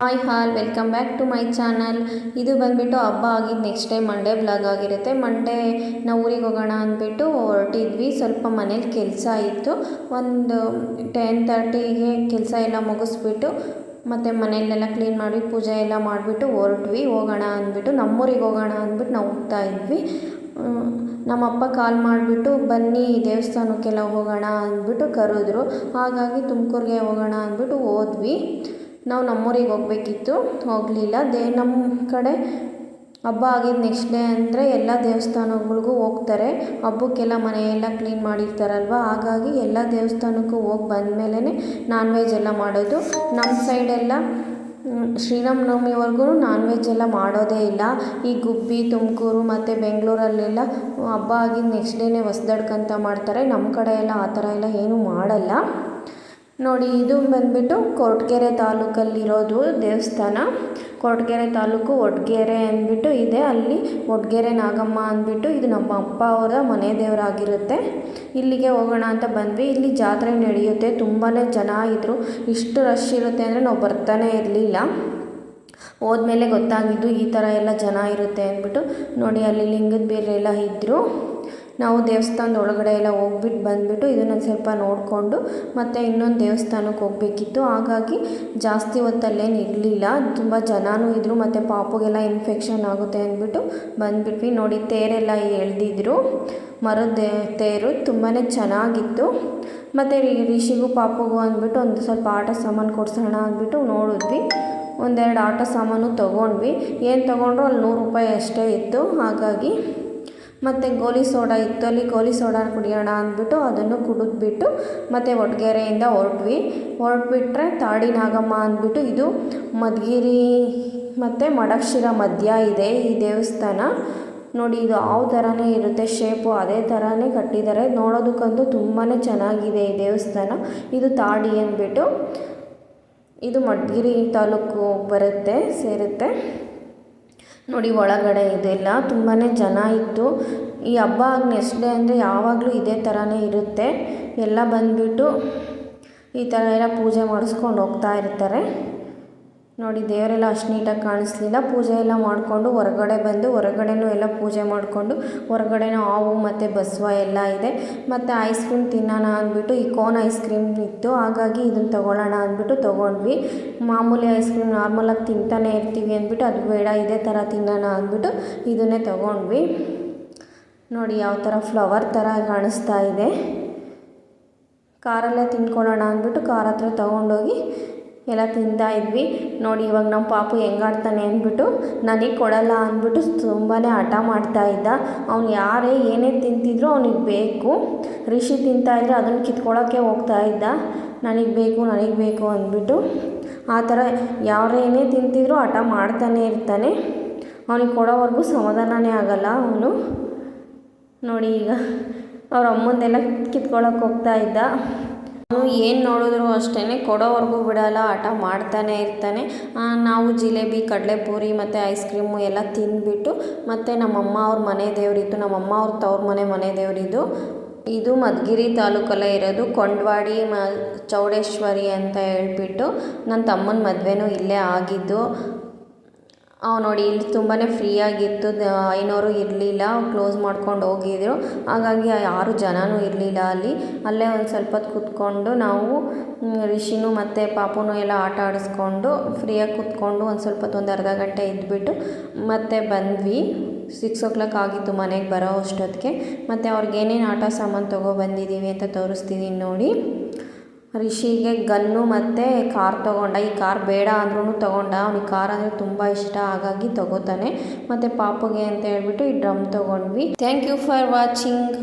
Hi all welcome back to my channel ಇದು ಬಂದುಬಿಟ್ಟು ಹಬ್ಬ ಆಗಿದ್ದು ನೆಕ್ಸ್ಟ್ ಡೇ ಮಂಡೇ ಬ್ಲಾಗ್ ಆಗಿರುತ್ತೆ. ಮಂಡೇ ನಾವು ಊರಿಗೆ ಹೋಗೋಣ ಅಂದ್ಬಿಟ್ಟು ಹೊರಟಿದ್ವಿ. ಸ್ವಲ್ಪ ಮನೇಲಿ ಕೆಲಸ ಇತ್ತು. ಒಂದು ಟೆನ್ ತರ್ಟಿಗೆ ಕೆಲಸ ಎಲ್ಲ ಮುಗಿಸ್ಬಿಟ್ಟು ಮತ್ತು ಮನೆಯಲ್ಲೆಲ್ಲ ಕ್ಲೀನ್ ಮಾಡಿ ಪೂಜೆ ಎಲ್ಲ ಮಾಡಿಬಿಟ್ಟು ಹೊರಟ್ವಿ. ಹೋಗೋಣ ಅಂದ್ಬಿಟ್ಟು ನಮ್ಮೂರಿಗೆ ಹೋಗೋಣ ಅಂದ್ಬಿಟ್ಟು ನಾವು ಹೋಗ್ತಾ ಇದ್ವಿ. ನಮ್ಮಪ್ಪ ಕಾಲ್ ಮಾಡಿಬಿಟ್ಟು ಬನ್ನಿ, ದೇವಸ್ಥಾನಕ್ಕೆಲ್ಲ ಹೋಗೋಣ ಅಂದ್ಬಿಟ್ಟು ಕರೆದ್ರು. ಹಾಗಾಗಿ ತುಮಕೂರಿಗೆ ಹೋಗೋಣ ಅಂದ್ಬಿಟ್ಟು ಹೋದ್ವಿ. ನಾವು ನಮ್ಮೂರಿಗೆ ಹೋಗಬೇಕಿತ್ತು, ಹೋಗಲಿಲ್ಲ. ದೇ ನಮ್ಮ ಕಡೆ ಹಬ್ಬ ಆಗಿದ್ದು ನೆಕ್ಸ್ಟ್ ಡೇ ಅಂದರೆ ಎಲ್ಲ ದೇವಸ್ಥಾನಗಳಿಗೂ ಹೋಗ್ತಾರೆ. ಹಬ್ಬಕ್ಕೆಲ್ಲ ಮನೆಯೆಲ್ಲ ಕ್ಲೀನ್ ಮಾಡಿರ್ತಾರಲ್ವ? ಹಾಗಾಗಿ ಎಲ್ಲ ದೇವಸ್ಥಾನಕ್ಕೂ ಹೋಗಿ ಬಂದಮೇಲೆ ನಾನ್ ವೆಜ್ ಎಲ್ಲ ಮಾಡೋದು. ನಮ್ಮ ಸೈಡೆಲ್ಲ ಶ್ರೀರಾಮನವಮಿವರೆಗೂ ನಾನ್ ವೆಜ್ ಎಲ್ಲ ಮಾಡೋದೇ ಇಲ್ಲ. ಈ ಗುಬ್ಬಿ, ತುಮಕೂರು ಮತ್ತು ಬೆಂಗಳೂರಲ್ಲೆಲ್ಲ ಹಬ್ಬ ಆಗಿದ್ದು ನೆಕ್ಸ್ಟ್ ಡೇನೇ ಹೊಸ್ದಡ್ಕಂತ ಮಾಡ್ತಾರೆ. ನಮ್ಮ ಕಡೆ ಎಲ್ಲ ಆ ಥರ ಎಲ್ಲ ಏನೂ ಮಾಡಲ್ಲ. ನೋಡಿ, ಇದು ಬಂದ್ಬಿಟ್ಟು ಕೊರಟಗೆರೆ ತಾಲೂಕಲ್ಲಿರೋದು ದೇವಸ್ಥಾನ. ಕೊರಟಗೆರೆ ತಾಲೂಕು ಒಡ್ಗೆರೆ ಅಂದ್ಬಿಟ್ಟು ಇದೆ. ಅಲ್ಲಿ ಒಡ್ಗೆರೆ ನಾಗಮ್ಮ ಅಂದ್ಬಿಟ್ಟು ಇದು ನಮ್ಮ ಅಪ್ಪ ಅವರ ಮನೆ ದೇವರಾಗಿರುತ್ತೆ. ಇಲ್ಲಿಗೆ ಹೋಗೋಣ ಅಂತ ಬಂದ್ವಿ. ಇಲ್ಲಿ ಜಾತ್ರೆ ನಡೆಯುತ್ತೆ. ತುಂಬಾ ಜನ ಇದ್ದರು ಇಷ್ಟು ರಶ್ ಇರುತ್ತೆ ಅಂದರೆ ನಾವು ಬರ್ತಾನೆ ಇರಲಿಲ್ಲ. ಹೋದ್ಮೇಲೆ ಗೊತ್ತಾಗಿದ್ದು ಈ ಥರ ಎಲ್ಲ ಜನ ಇರುತ್ತೆ ಅಂದ್ಬಿಟ್ಟು ನೋಡಿ, ಅಲ್ಲಿ ಲಿಂಗದ ಬೇರೆ ಎಲ್ಲ ಇದ್ದರು ನಾವು ದೇವಸ್ಥಾನದ ಒಳಗಡೆ ಎಲ್ಲ ಹೋಗ್ಬಿಟ್ಟು ಬಂದುಬಿಟ್ಟು ಇದನ್ನು ಸ್ವಲ್ಪ ನೋಡಿಕೊಂಡು ಮತ್ತು ಇನ್ನೊಂದು ದೇವಸ್ಥಾನಕ್ಕೆ ಹೋಗಬೇಕಿತ್ತು. ಹಾಗಾಗಿ ಜಾಸ್ತಿ ಹೊತ್ತಲ್ಲೇನು ಇರಲಿಲ್ಲ. ತುಂಬ ಜನನೂ ಇದ್ದರು ಮತ್ತು ಪಾಪುಗೆಲ್ಲ ಇನ್ಫೆಕ್ಷನ್ ಆಗುತ್ತೆ ಅಂದ್ಬಿಟ್ಟು ಬಂದುಬಿಟ್ವಿ. ನೋಡಿ, ತೇರೆಲ್ಲ ಎಳೆದಿದ್ರು. ಮರದ ತೇರು ತುಂಬಾ ಚೆನ್ನಾಗಿತ್ತು. ಮತ್ತು ರಿಷಿಗೂ ಪಾಪುಗೂ ಅಂದ್ಬಿಟ್ಟು ಒಂದು ಸ್ವಲ್ಪ ಆಟ ಸಾಮಾನು ಕೊಡ್ಸೋಣ ಅಂದ್ಬಿಟ್ಟು ನೋಡಿದ್ವಿ. ಒಂದೆರಡು ಆಟ ಸಾಮಾನು ತೊಗೊಂಡ್ವಿ. ಏನು ತೊಗೊಂಡ್ರು? ಅಲ್ಲಿ ನೂರು ರೂಪಾಯಿ ಅಷ್ಟೇ ಇತ್ತು. ಹಾಗಾಗಿ ಮತ್ತು ಗೋಲಿ ಸೋಡಾ ಇತ್ತು ಅಲ್ಲಿ ಗೋಲಿ ಸೋಡಾನ ಕುಡಿಯೋಣ ಅಂದ್ಬಿಟ್ಟು ಅದನ್ನು ಕುಡಿದ್ಬಿಟ್ಟು ಮತ್ತು ಒಡ್ಗೆರೆಯಿಂದ ಹೊರಟ್ವಿ. ಹೊರಟ್ಬಿಟ್ರೆ ತಾಡಿ ನಾಗಮ್ಮ ಅಂದ್ಬಿಟ್ಟು ಇದು ಮಧುಗಿರಿ ಮತ್ತು ಮಡಕ್ಷಿರ ಮಧ್ಯ ಇದೆ ಈ ದೇವಸ್ಥಾನ. ನೋಡಿ ಇದು ಯಾವ ಥರನೇ ಇರುತ್ತೆ ಶೇಪು ಅದೇ ಥರನೇ ಕಟ್ಟಿದ್ದಾರೆ. ನೋಡೋದಕ್ಕಂತೂ ತುಂಬಾ ಚೆನ್ನಾಗಿದೆ ಈ ದೇವಸ್ಥಾನ. ಇದು ತಾಡಿ ಅಂದ್ಬಿಟ್ಟು ಇದು ಮಡ್ಗಿರಿ ತಾಲೂಕು ಬರುತ್ತೆ, ಸೇರುತ್ತೆ. ನೋಡಿ, ಒಳಗಡೆ ಇದೆಲ್ಲ ತುಂಬಾ ಜನ ಇತ್ತು. ಈ ಹಬ್ಬ ನೆಕ್ಸ್ಟ್ ಡೇ ಅಂದರೆ ಯಾವಾಗಲೂ ಇದೇ ಥರನೇ ಇರುತ್ತೆ. ಎಲ್ಲ ಬಂದುಬಿಟ್ಟು ಈ ಥರ ಎಲ್ಲ ಪೂಜೆ ಮಾಡಿಸ್ಕೊಂಡು ಹೋಗ್ತಾ ಇರ್ತಾರೆ. ನೋಡಿ, ದೇವರೆಲ್ಲ ಅಷ್ಟು ನೀಟಾಗಿ ಕಾಣಿಸ್ಲಿಲ್ಲ. ಪೂಜೆ ಎಲ್ಲ ಮಾಡಿಕೊಂಡು ಹೊರಗಡೆ ಬಂದು, ಹೊರಗಡೆನೂ ಎಲ್ಲ ಪೂಜೆ ಮಾಡಿಕೊಂಡು, ಹೊರಗಡೆನೂ ಹಾವು ಮತ್ತು ಬಸವ ಎಲ್ಲ ಇದೆ. ಮತ್ತು ಐಸ್ ಕ್ರೀಮ್ ತಿನ್ನೋಣ ಅಂದ್ಬಿಟ್ಟು, ಈ ಕೋನ್ ಐಸ್ ಕ್ರೀಮ್ ಇತ್ತು. ಹಾಗಾಗಿ ಇದನ್ನು ತೊಗೊಳ್ಳೋಣ ಅಂದ್ಬಿಟ್ಟು ತೊಗೊಂಡ್ವಿ. ಮಾಮೂಲಿ ಐಸ್ ಕ್ರೀಮ್ ನಾರ್ಮಲಾಗಿ ತಿಂತಾನೆ ಇರ್ತೀವಿ ಅಂದ್ಬಿಟ್ಟು, ಅದು ಬೇಡ, ಇದೇ ಥರ ತಿನ್ನೋಣ ಅಂದ್ಬಿಟ್ಟು ಇದನ್ನೇ ತೊಗೊಂಡ್ವಿ. ನೋಡಿ, ಯಾವ ಥರ ಫ್ಲವರ್ ಥರ ಕಾಣಿಸ್ತಾ ಇದೆ. ಕಾರಲ್ಲೇ ತಿನ್ಕೊಳ್ಳೋಣ ಅಂದ್ಬಿಟ್ಟು, ಕಾರ್ ಹತ್ರ ತೊಗೊಂಡೋಗಿ ಎಲ್ಲ ತಿಂತಾ ಇದ್ವಿ. ನೋಡಿ, ಇವಾಗ ನಮ್ಮ ಪಾಪು ಹೆಂಗಾಡ್ತಾನೆ ಅಂದ್ಬಿಟ್ಟು, ನನಗೆ ಕೊಡಲ್ಲ ಅಂದ್ಬಿಟ್ಟು ತುಂಬಾ ಹಠ ಮಾಡ್ತಾ ಇದ್ದ. ಅವ್ನು ಯಾರೇ ಏನೇ ತಿಂತಿದ್ರು ಅವನಿಗೆ ಬೇಕು. ರಿಷಿ ತಿಂತಾಯಿದ್ರೆ ಅದನ್ನು ಕಿತ್ಕೊಳ್ಳೋಕ್ಕೆ ಹೋಗ್ತಾ ಇದ್ದ. ನನಗೆ ಬೇಕು ನನಗೆ ಬೇಕು ಅಂದ್ಬಿಟ್ಟು, ಆ ಥರ ಯಾರೇನೇ ತಿಂತಿದ್ರು ಹಠ ಮಾಡ್ತಾನೆ ಇರ್ತಾನೆ. ಅವನಿಗೆ ಕೊಡೋವರೆಗೂ ಸಮಾಧಾನನೇ ಆಗಲ್ಲ ಅವನು. ನೋಡಿ, ಈಗ ಅವ್ರ ಅಮ್ಮಂದೆಲ್ಲ ಕಿತ್ಕೊಳ್ಳೋಕೆ ಹೋಗ್ತಾ ಇದ್ದ. ಅವನು ಏನು ನೋಡಿದ್ರು ಅಷ್ಟೇ ಕೊಡೋವರೆಗೂ ಬಿಡಲ್ಲ ಹಠ ಮಾಡ್ತಾನೆ ಇರ್ತಾನೆ. ನಾವು ಜಿಲೇಬಿ, ಕಡಲೆಪೂರಿ ಮತ್ತು ಐಸ್ ಕ್ರೀಮು ಎಲ್ಲ ತಿಂದುಬಿಟ್ಟು ಮತ್ತು ನಮ್ಮಮ್ಮ ಅವ್ರ ಮನೆ ದೇವರಿತ್ತು. ನಮ್ಮಮ್ಮ ಅವ್ರ ತವ್ರ ಮನೆ ಮನೆ ದೇವರಿದ್ದು ಇದು ಮದ್ಗಿರಿ ತಾಲೂಕಲ್ಲೇ ಇರೋದು. ಕೊಂಡವಾಡಿ ಮ, ಚೌಡೇಶ್ವರಿ ಅಂತ ಹೇಳ್ಬಿಟ್ಟು ನನ್ನ ತಮ್ಮನ ಮದುವೆನೂ ಇಲ್ಲೇ ಆಗಿದ್ದು. ನೋಡಿ, ಇಲ್ಲಿ ತುಂಬಾ ಫ್ರೀಯಾಗಿತ್ತು ಐನೋರು ಇರಲಿಲ್ಲ. ಕ್ಲೋಸ್ ಮಾಡ್ಕೊಂಡು ಹೋಗಿದ್ರು. ಹಾಗಾಗಿ ಯಾರು ಜನನೂ ಇರಲಿಲ್ಲ ಅಲ್ಲಿ. ಅಲ್ಲೇ ಒಂದು ಸ್ವಲ್ಪ ಹೊತ್ತು ಕೂತ್ಕೊಂಡು ನಾವು ರಿಷಿನೂ ಮತ್ತು ಪಾಪುನೂ ಎಲ್ಲ ಆಟ ಆಡಿಸ್ಕೊಂಡು ಫ್ರೀಯಾಗಿ ಕೂತ್ಕೊಂಡು ಒಂದು ಸ್ವಲ್ಪ ಹೊತ್ತು ಒಂದು ಅರ್ಧ ಗಂಟೆ ಇದ್ದುಬಿಟ್ಟು ಮತ್ತೆ ಬಂದ್ವಿ. ಸಿಕ್ಸ್ ಓ ಕ್ಲಾಕ್ ಆಗಿತ್ತು ಮನೆಗೆ ಬರೋ ಅಷ್ಟೊತ್ತಿಗೆ. ಮತ್ತು ಅವ್ರಿಗೆ ಏನೇನು ಆಟ ಸಾಮಾನು ತೊಗೊಬಂದಿದ್ದೀವಿ ಅಂತ ತೋರಿಸ್ತಿದ್ದೀನಿ ನೋಡಿ. ರಿಷಿಗೆ ಗನ್ನು ಮತ್ತು ಕಾರ್ ತಗೊಂಡ. ಈ ಕಾರ್ ಬೇಡ ಅಂದ್ರೂ ತಗೊಂಡ. ಅವ್ನಿಗೆ ಕಾರ್ ಅಂದರೆ ತುಂಬ ಇಷ್ಟ. ಹಾಗಾಗಿ ತಗೋತಾನೆ. ಮತ್ತು ಪಾಪುಗೆ ಅಂತ ಹೇಳ್ಬಿಟ್ಟು ಈ ಡ್ರಮ್ ತೊಗೊಂಡ್ವಿ. Thank you for watching